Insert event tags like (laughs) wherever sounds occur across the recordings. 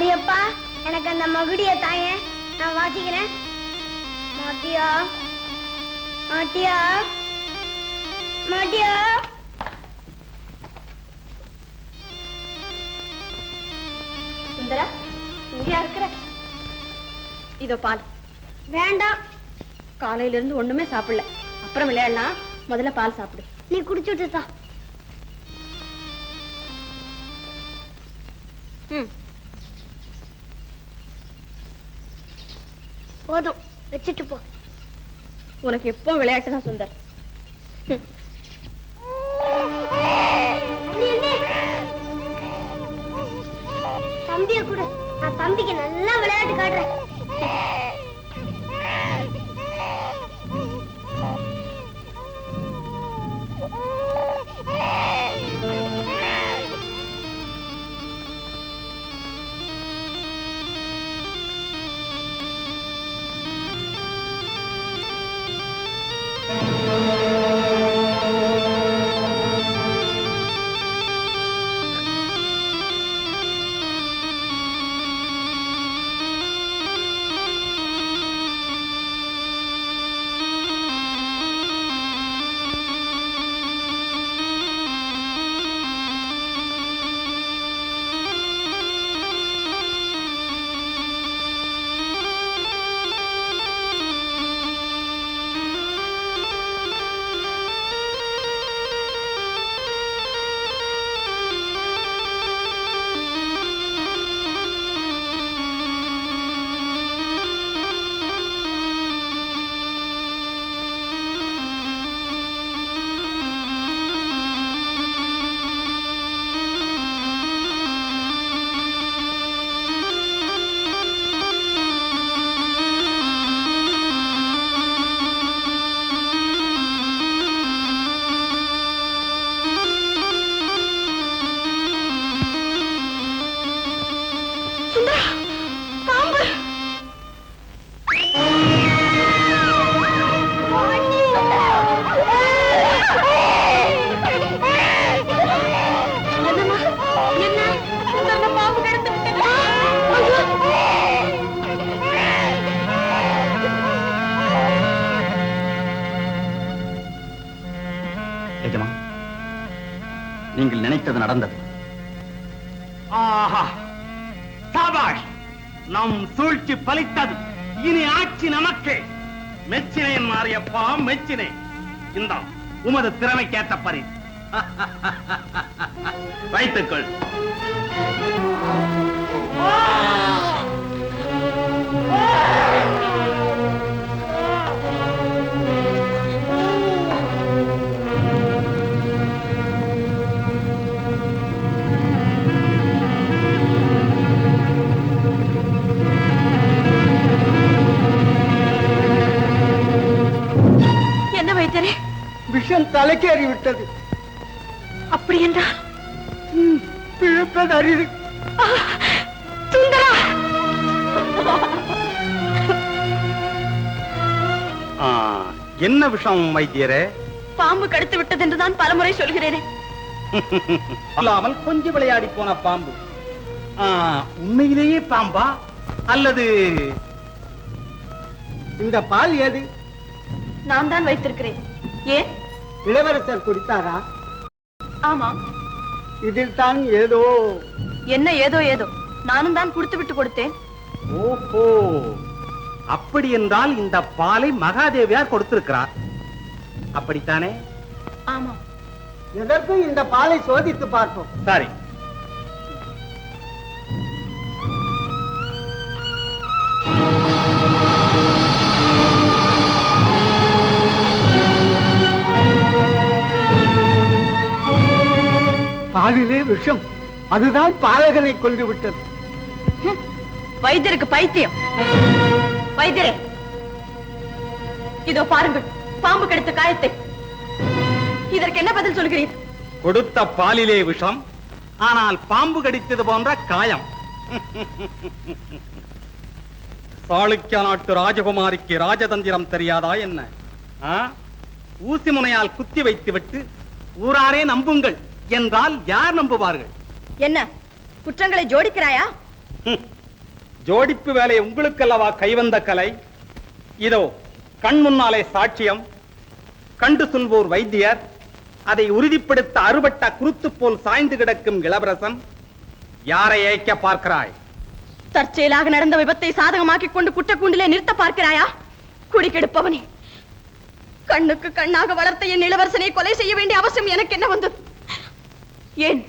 மாரியப்பா எனக்கு அந்த மகுடிய தாய நான் வாசிக்கிறேன். மாட்டியா? மாட்டியா? மாட்டியா? சுந்தரா இருக்கிற? இதோ பால். வேண்டாம். காலையில இருந்து ஒண்ணுமே சாப்பிடல. அப்புறம் விளையாடலாம் முதல்ல பால் சாப்பிடு. நீ குடிச்சு விட்டுதா ம். போதும். வச்சுட்டு போ. உனக்கு எப்போ விளையாட்டு தான் சுந்தர். தம்பிய கூட. நான் தம்பிக்கு நல்லா விளையாட்டு காட்டுறேன். நினைத்தது நடந்தது. ஆஹா சாபாஷ் நம் சூழ்ச்சி பலித்தது. இனி ஆட்சி நமக்கே. மெச்சினேன் மாறியப்பா மெச்சினை. இந்த உமது திறமை கேட்ட பரி (laughs) வைத்துக்கொள். விஷம் தலைக்கேறி விட்டது. அப்படி என்றால் பிழைப்பது அரிது. சுந்தரா! என்ன விஷம் வைத்தியரே? பாம்பு கடித்து விட்டது என்றுதான் பலமுறை சொல்கிறேனே. அல்லாமல் கொஞ்சம் விளையாடி போன பாம்பு. உண்மையிலேயே பாம்பா? அல்லது இந்த பால் ஏது? நான் தான் வைத்திருக்கிறேன். ஏன்? இளவரசர் குடித்தாரா ஆமா இதில் தான் ஏதோ. என்ன ஏதோ ஏதோ. நானும் தான் குடுத்து விட்டு கொடுத்தேன். ஓஹோ. அப்படி என்றால் இந்த பாலை மகாதேவியார் கொடுத்திருக்கிறார். அப்படித்தானே? ஆமா எதற்கும் இந்த பாலை சோதித்து பார்ப்போம்? சரி. பாலிலே விஷம். அதுதான் பாலகனை கொண்டு விட்டது வைத்தியருக்கு பைத்தியம். வைத்தியரே இதோ பாருங்கள் பாம்பு கடித்த காயத்தை. இதற்கு என்ன பதில் சொல்கிறீர்? கொடுத்த பாலிலே விஷம் ஆனால் பாம்பு கடித்தது போன்ற காயம். சாளுக்கிய நாட்டு ராஜகுமாரிக்கு ராஜதந்திரம் தெரியாதா என்ன? ஊசி முனையால் குத்தி வைத்துவிட்டு ஊராரே நம்புங்கள். என்றால் யார் நம்புவார்கள்? என்ன குற்றங்களை ஜோடிக்கிறாயா. ஜோடிப்பு வேலை உங்களுக்கல்லவா கைவந்த கலை? இதோ கண் முன்னாலே சாட்சியம் கண்டு சொல்வோர் வைத்தியர் அதை உறுதிப்படுத்த அறுபட்ட குருத்து போல் சாய்ந்து கிடக்கும் இளவரசன் யாரை ஏய்க்க பார்க்கிறாய்? தற்செயலாக நடந்த விபத்தை சாதகமாக்கிக் கொண்டு குற்றக்கூண்டிலே நிறுத்த பார்க்கிறாயா? குடிக்கெடுப்பவனே கண்ணுக்கு கண்ணாக வளர்த்த என் இளவரசனை கொலை செய்ய வேண்டிய அவசியம் எனக்கு என்ன வந்தது? ஏன்?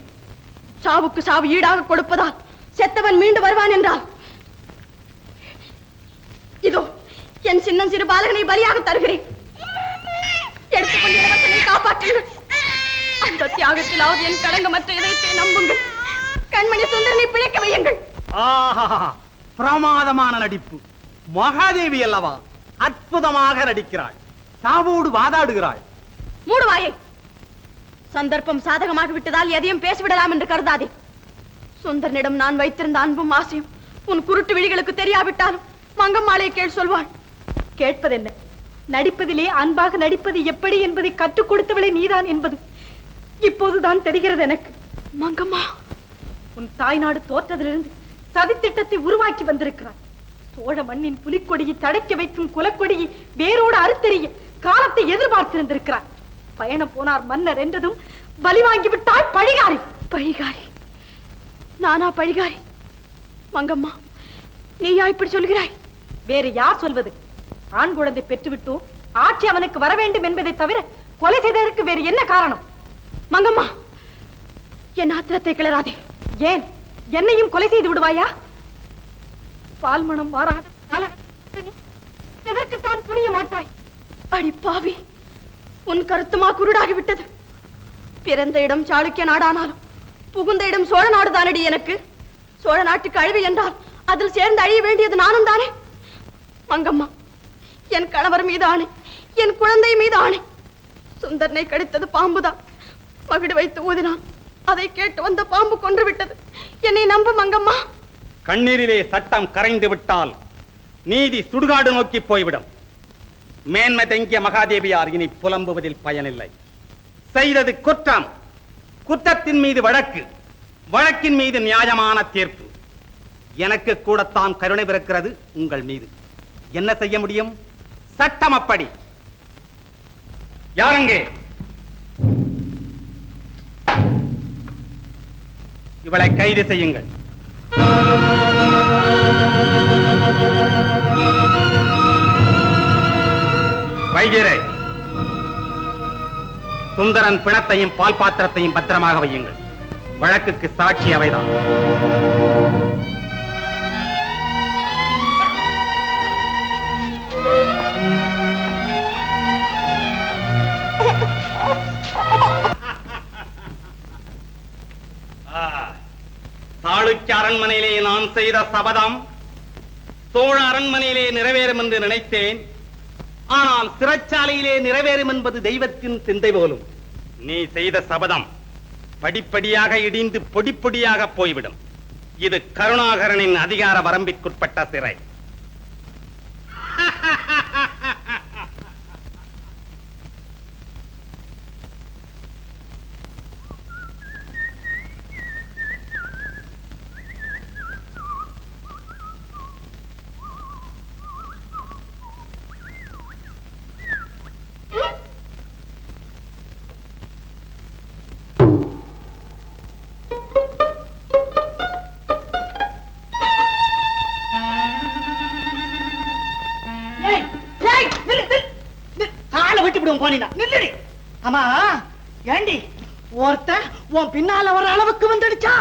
சாவுக்கு சாவு ஈடாக கொடுப்பதால் செத்தவன் மீண்டு வருவான் என்றால்? இதோ என் சின்னம் சிறு பாலகனை பலியாக தருகிறேன். எடுத்துக்கொண்டு காப்பாற்றுங்கள். அந்த தியாகத்திலாவது என் கடங்கமற்ற இதயத்தை நம்புங்கள். கண்மணி சுந்தரனை பிழைக்க வையுங்கள். பிரமாதமான நடிப்பு. மகாதேவி அல்லவா? அற்புதமாக நடிக்கிறாள். சாவோடு வாதாடுகிறாள். மூடுவாயை. சந்தர்ப்பம் சாதகமாக விட்டதால் எதையும் பேசிவிடலாம் என்று கருதாதே. சுந்தரனிடம் நான் வைத்திருந்த அன்பும் ஆசையும் உன் குருட்டு விழிகளுக்கு தெரியாவிட்டாலும் மங்கம்மாளை கேள் சொல்வாள். கேட்பதென்ன? நடிப்பதிலே அன்பாக நடிப்பது எப்படி என்பதை கற்றுக் கொடுத்தவளே நீதான் என்பது இப்போதுதான் தெரிகிறது எனக்கு. மங்கம்மா உன் தாய்நாடு தோற்றதிலிருந்து சதித்திட்டத்தை உருவாக்கி வந்திருக்கிறார் சோழ மண்ணின் புலிக்கொடியை தடைக்க வைக்கும் குலக்கொடியை வேரோடு அறுத்தெறிய காலத்தை எதிர்பார்த்திருந்திருக்கிறார் பயணம் போனார் மன்னர் என்றதும் பலி வாங்கி விட்டாய் பழிகாரி. பழிகாரி. நானா பழிகாரி? மங்கம்மா நீயா இப்படி சொல்கிறாய்? வேறு யார் சொல்வது? ஆண் குழந்தை பெற்றுவிட்டோம் ஆட்சி அவனுக்கு வர வேண்டும் என்பதை தவிர கொலை செய்ததற்கு வேறு என்ன காரணம்? மங்கம்மா என் ஆத்திரத்தை கிளறாதே. ஏன்? என்னையும் கொலை செய்து விடுவாயா? பால் மனம் மாறாத எதற்குத்தான் புரிய மாட்டாய்? அடி பாவி. உன் கருத்துமா குருடாகி விட்டது பிறந்த இடம் சாளுக்கிய நாடானாலும் புகுந்த இடம் சோழ நாடு தானடி எனக்கு. சோழ நாட்டுக்கு அழிவு என்றால் அதில் சேர்ந்து அழிய வேண்டியது நானும் தானே. மங்கம்மா என் கணவர் மீது ஆணை என் குழந்தை மீது ஆணை சுந்தரனை கடித்தது பாம்புதான். மகிடு வைத்து ஊதினான். அதை கேட்டு வந்த பாம்பு கொன்று விட்டது என்னை நம்பு மங்கம்மா. கண்ணீரிலே சட்டம் கரைந்து விட்டால் நீதி சுடுகாடு நோக்கி போய்விடும். மேன்மை தங்கிய மகாதேவியார் இனி புலம்புவதில் பயனில்லை. செய்தது குற்றம். குற்றத்தின் மீது வழக்கு. வழக்கின் மீது நியாயமான தீர்ப்பு. எனக்கு கூடத்தான் கருணை பிறக்கிறது உங்கள் மீது. என்ன செய்ய முடியும்? சட்டம் அப்படி. யாரங்கே இவளை கைது செய்யுங்கள். வைத்தியரே சுந்தரன் பிணத்தையும் பால் பாத்திரத்தையும் பத்திரமாக வையுங்கள். வழக்குக்கு சாட்சி அவைதான். தாளுக்கு அரண்மனையிலே நான் செய்த சபதம் சோழ அரண்மனையிலே நிறைவேறும் என்று நினைத்தேன். ஆனால் சிறைச்சாலையிலே நிறைவேறும் என்பது தெய்வத்தின் சிந்தை போலும். நீ செய்த சபதம் படிப்படியாக இடிந்து பொடிப்பொடியாக போய்விடும். இது கருணாகரனின் அதிகார வரம்பிற்குட்பட்ட சிறை. விடுவோம் போனீங்க நில்லுடி. ஆமா ஏண்டி? ஒருத்த உன் பின்னால வர அளவுக்கு வந்துடுச்சா?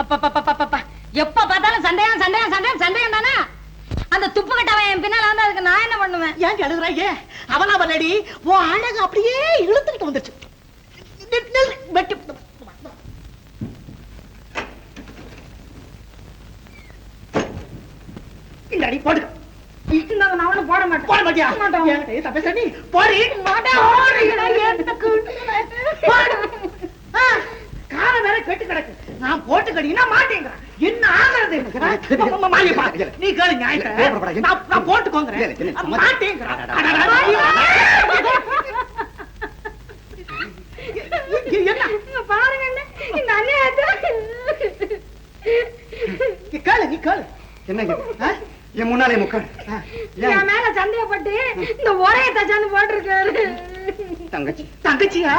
அப்பப்பப்பப்பப்ப. எப்ப பார்த்தாலும் சண்டையம் சண்டையம் சண்டையம் சண்டையம் தானே? அந்த துப்பு கட்டவன் என் பின்னால வந்து அதுக்கு நான் என்ன பண்ணுவேன்? ஏன் எழுதுறாங்க அவனா வரலடி உன் அழகு அப்படியே இழுத்துக்கிட்டு வந்துருச்சு நில், வெட்டி. இந்த அடி போடு. போட மாட்டேன். போட மாட்டியா? ஏன் தப்பே போடு. ஆ, காலம் வேற கெட்டு கிடக்கு. நான் போட்டு கடினா மாட்டேங்கிறேன். என்ன ஆகுறது நீ கேளு. நான் போட்டுக்கோங்கிறேன். மாட்டேங்கிறேன். என்ன? பாருங்க இந்த அநியாயத்தை. கேளு என்னங்க ஆ? என் முன்னாலே முக்காடு? என் மேல சந்தேகப்பட்டு இந்த ஒரே தச்சாந்து போட்டிருக்காரு தங்கச்சி தங்கச்சியா.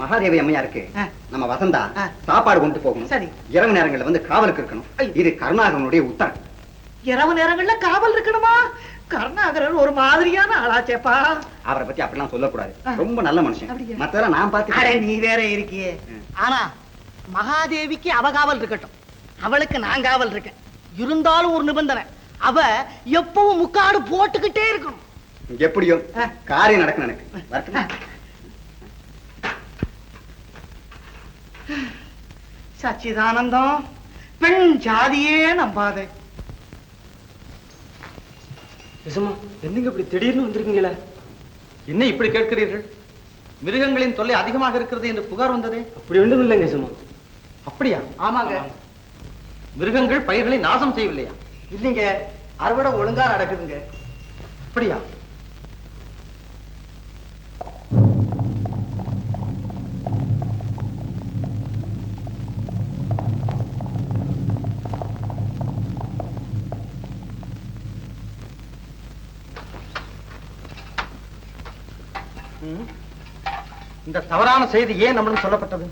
மகாதேவி அம்மையாருக்கு. நம்ம வசந்தா. சாப்பாடு கொண்டு போகணும் சரி. இரவு நேரங்கள்ல வந்து காவலுக்கு இருக்கணும். இது கருணாகரனுடைய உத்தரவு இரவு நேரங்கள்ல காவல் இருக்கணுமா கருணாகரன் ஒரு மாதிரியான ஆளாச்சேப்பா. அவரை பத்தி அப்படிலாம் சொல்லக்கூடாது. ரொம்ப நல்ல மனுஷன்? மத்ததெல்லாம் நான் பார்த்து நீ வேற இருக்கியே. ஆனா மகாதேவிக்கு அவ காவல் இருக்கட்டும். அவளுக்கு நான் காவல் இருக்கேன். இருந்தாலும் ஒரு நிபந்தனை. அவ எப்பவும் முக்காடு போட்டுக்கிட்டே இருக்கணும். எப்படியோ. காரியம் நடக்கும் எனக்கு. வரட்டுமா? சச்சிதானந்தம் பெண் ஜாதியே நம்பாதே. நிஜமா? என்னங்க இப்படி திடீர்னு வந்திருக்கீங்களே? என்ன இப்படி கேட்கிறீர்கள்? மிருகங்களின் தொல்லை அதிகமாக இருக்கிறது என்று புகார் வந்ததே? அப்படி ஒன்றும் இல்லைங்க சும்மா அப்படியா? ஆமாங்க. மிருகங்கள் பயிர்களை நாசம் செய்யவில்லையா? இல்லைங்க. அறுவடை ஒழுங்கா நடக்குதுங்க. அப்படியா? இந்த தவறான செய்தி ஏன் நம்மளும் சொல்லப்பட்டது?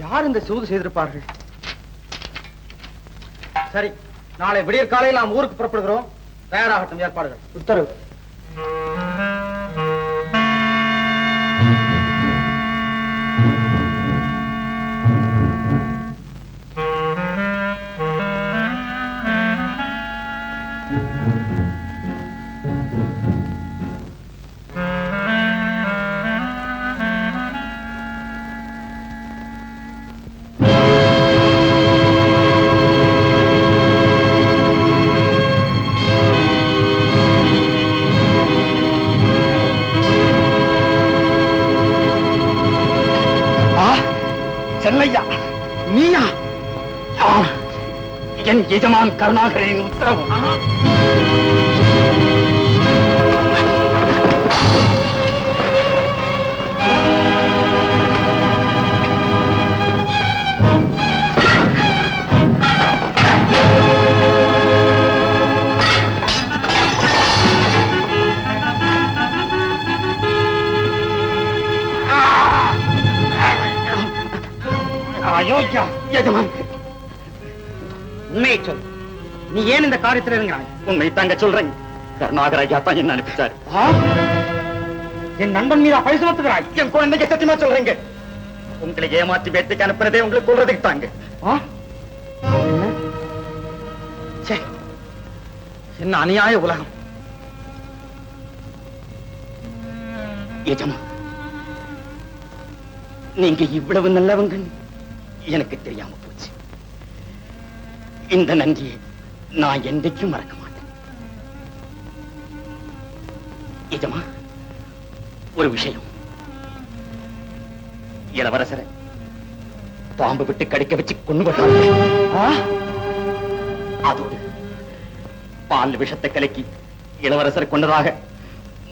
யார் இந்த சூது செய்திருப்பார்கள்? சரி நாளை விடியற் காலையில் நாம் ஊருக்கு புறப்படுகிறோம். தயாராகட்டும் ஏற்பாடுகள். உத்தரவு. என் எஜமான் கருணாகரனின் உத்தரவு அயோக்கியா எஜமான் உண்மையை சொல். நீ ஏன் இந்த காரியத்தில் இருக்கிறாய் உண்மை தாங்க சொல்றேன். கருணாகர் ஐயா தான் என்ன அனுப்பிச்சார் என் நண்பன் மீதா பழி சுமத்துகிறாய்? என் குழந்தைக்கு சத்தியமா சொல்றீங்க. உங்களை ஏமாற்றி வேட்டைக்கு அனுப்புறதே உங்களுக்கு கொள்றதுக்கு தாங்க. என்ன? அநியாய உலகம். எஜமா நீங்க இவ்வளவு நல்லவங்க எனக்கு தெரியாம இந்த நன்றியை நான் என்றைக்கும் மறக்க மாட்டேன். எஜமா ஒரு விஷயம். இளவரசரை பாம்பு விட்டு கடிக்க வச்சு கொண்டு அதோடு பால் விஷத்தை கலக்கி இளவரசர் கொண்டதாக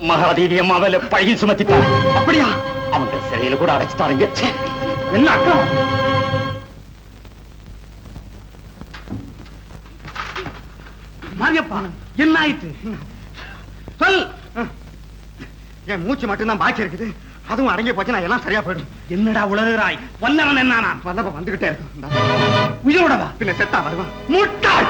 மகாதேவி அம்மாவில பழகி சுமத்திட்டாங்க அப்படியா? அவங்க சிறையில கூட அடைச்சிட்டாருங்க. ச்சே, என்ன அக்கிரமம் மாரியப்பா என்ன ஆயிட்டு சொல். என் மூச்சு மட்டும்தான் பாக்கி இருக்குது. அதுவும் அடங்கி போச்சுன்னா எல்லாம் சரியா போயிடும். என்னடா உளறுகிறாய்? வல்லவன் என்னானா வல்லப்ப வந்துகிட்டே இருக்கும். உயிரோடவா பின்ன செத்தா வருவான் முட்டாள்!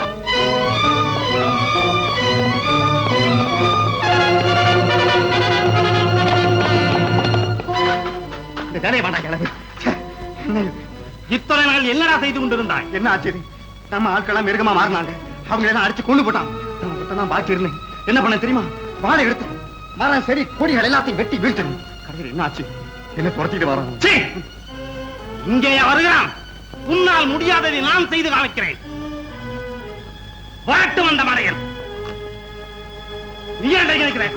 இந்த வேலையை வேண்டாம் கிளம்பு ச்சே, என்ன இது? இத்தனை நாள் என்னடா செய்து கொண்டிருந்தாய்? என்ன ஆச்சு இது? நம்ம ஆட்கள்லாம் மிருகமா மாறினாங்க. அவங்க எல்லாம் அடிச்சு கொண்டு போட்டான். நான் பாக்கி இருந்தேன். என்ன பண்ண தெரியுமா? வாழை எடுத்து மரம் சரி கொடிகள் எல்லாத்தையும் வெட்டி வீழ்த்தணும் கடையில் என்ன ஆச்சு? என்ன துரத்திட்டு வரோம் இங்கே வருகிறான். உன்னால் முடியாததை நான் செய்து காமிக்கிறேன். வரட்டும் அந்த மலையன் நீ என்ன நினைக்கிறேன்